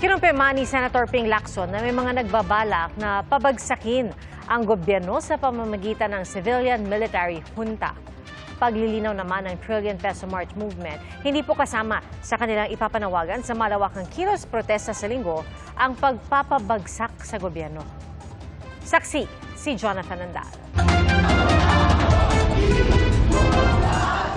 Kinumpirma ni Senator Ping Lacson na may mga nagbabalak na pabagsakin ang gobyerno sa pamamagitan ng civilian-military junta. Paglilinaw naman ng Trillion Peso March Movement, hindi po kasama sa kanilang ipapanawagan sa malawakang kilos protesta sa linggo ang pagpapabagsak sa gobyerno. Saksi si Jonathan Andal.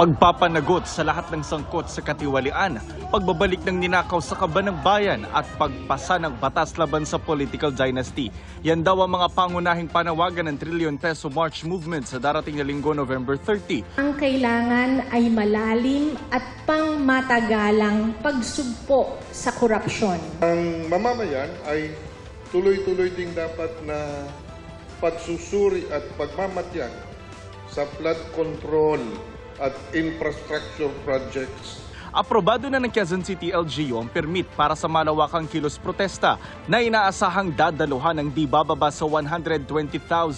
Pagpapanagot sa lahat ng sangkot sa katiwalian, pagbabalik ng ninakaw sa kaban ng bayan at pagpasa ng batas laban sa political dynasty. Yan daw ang mga pangunahing panawagan ng Trillion Peso March Movement sa darating na linggo November 30. Ang kailangan ay malalim at pangmatagalang pagsugpo sa korupsyon. Ang mamamayan ay tuloy-tuloy ding dapat na pagsusuri at pagmamatyan sa flood control at infrastructure projects Aprobado na ng Quezon City LGU ang permit para sa malawakang kilos protesta na inaasahang dadaluhan ng di bababa sa 120,000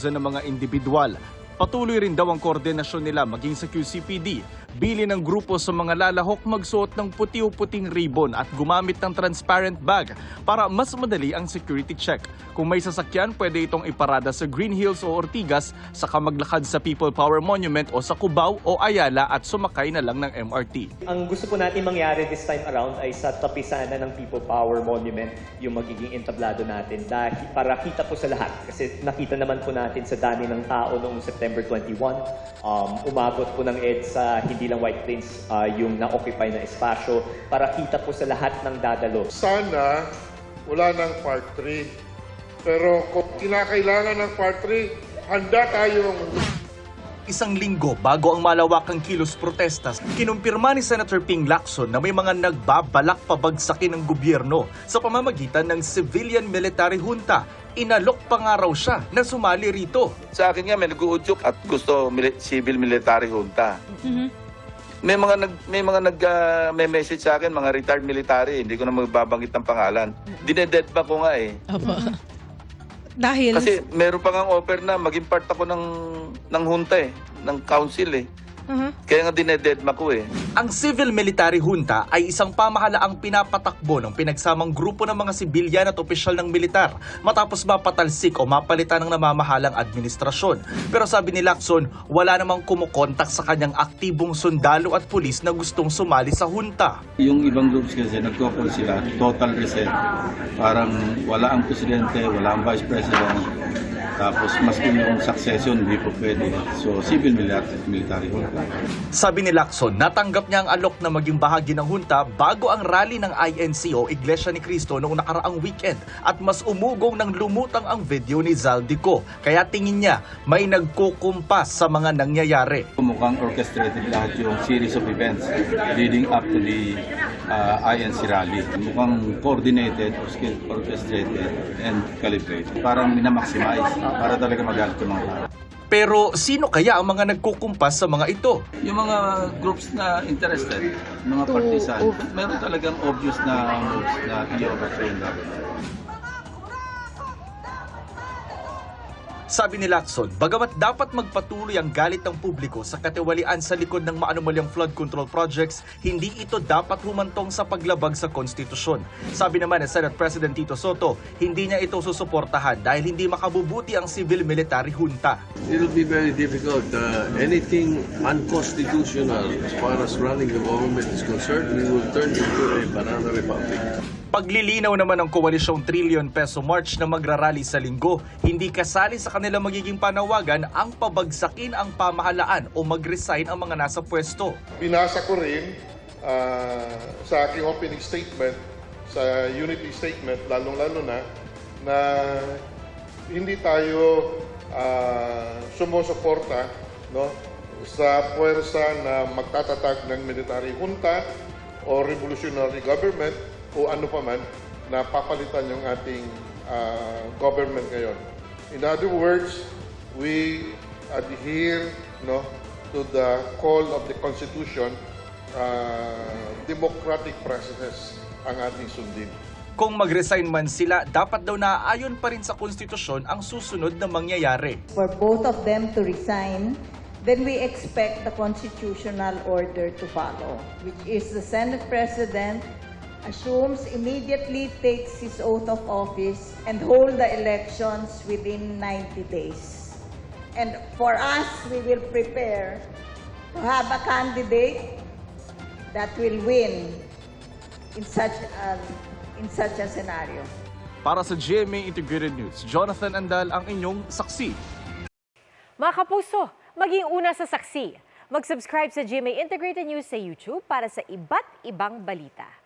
na mga individual. Patuloy rin daw ang koordinasyon nila maging sa QCPD. Bili ng grupo sa mga lalahok magsuot ng puti o puting ribbon at gumamit ng transparent bag para mas madali ang security check. Kung may sasakyan, pwede itong iparada sa Green Hills o Ortigas, saka maglakad sa People Power Monument o sa Cubao o Ayala at sumakay na lang ng MRT. Ang gusto po natin mangyari this time around ay sa tapisana ng People Power Monument yung magiging entablado natin dahil para kita po sa lahat. Kasi nakita naman po natin sa dami ng tao noong September 21, um, umabot po ng EDSA, hindi lang White Plains uh, yung na-occupy na espasyo para kita po sa lahat ng dadalo. sana wala ng part 3. Pero kung kinakailangan ng part 3, handa tayong Isang linggo bago ang malawakang kilos protestas, kinumpirma ni Senator Ping Lacson na may mga nagbabalak pabagsakin ng gobyerno sa pamamagitan ng civilian-military junta. Inalok pa nga raw siya na sumali rito. Sa akin nga may nag-uudyok at gusto mili- civil military junta. May mga nag may mga nag ah, may message sa akin mga retired military, hindi ko na magbabanggit ng pangalan. Dineded pa ko nga eh. Opo. Dahil Kasi meron pa ngang offer na maging part ako ng ng junta eh, ng council eh. Kaya nga dinededma ko eh. Ang civil-military junta ay isang pamahalaang pinapatakbo ng pinagsamang grupo ng mga sibilyan at opisyal ng militar matapos mapatalsik o mapalitan ng namamahalang administrasyon. Pero sabi ni Lacson, wala namang kumukontak sa kanyang aktibong sundalo at pulis na gustong sumali sa junta. Yung ibang groups kasi nagko-call sila total reset. Parang wala ang presidente, wala ang vice president. Tapos maski yung succession, hindi po pwede. So civil military, military junta. Sabi ni Lacson, natanggap niya ang alok na maging bahagi ng junta bago ang rally ng INC o Iglesia ni Cristo noong nakaraang weekend at mas umugong ng lumutang ang video ni Zaldico. Kaya tingin niya may nagkukumpas sa mga nangyayari. Mukhang orchestrated lahat yung series of events leading up to the uh, INC rally. Mukhang coordinated, orchestrated, and calibrated. Parang minamaximize para talaga magalit yung mga tao. Pero sino kaya ang mga nagkukumpas sa mga ito? Yung mga groups na interested, mga partisan, meron talagang obvious na moves na i-overthrow Sabi ni Lacson, bagamat dapat magpatuloy ang galit ng publiko sa katiwalian sa likod ng maanumalyang flood control projects, hindi ito dapat humantong sa paglabag sa konstitusyon. Sabi naman ni Senate President Tito Soto, hindi niya ito susuportahan dahil hindi makabubuti ang civil-military junta. It'll be very difficult. Uh, anything unconstitutional as far as running the government is concerned, we will turn into a banana republic. Paglilinaw naman ng koalisyong trillion peso march na magrarally sa linggo, hindi kasali sa kanila magiging panawagan ang pabagsakin ang pamahalaan o mag-resign ang mga nasa pwesto. Pinasa ko rin ah, sa aking opening statement, sa unity statement, lalong-lalo na, na hindi tayo ah, sumusuporta no, sa puwersa na magtatatag ng military junta o revolutionary government o ano pa man na papalitan yung ating ah, government ngayon. In other words, we adhere no, to the call of the Constitution, uh, democratic processes ang ating sundin. Kung mag-resign man sila, dapat daw naaayon pa rin sa konstitusyon ang susunod na mangyayari. for both of them to resign, then we expect the constitutional order to follow, which is the Senate President assumes immediately takes his oath of office and hold the elections within 90 days. And for us, we will prepare to have a candidate that will win in such a, in such a scenario. Para sa GMA Integrated News, Jonathan Andal ang inyong saksi. Mga kapuso, maging una sa saksi. Mag-subscribe sa GMA Integrated News sa YouTube para sa iba't ibang balita.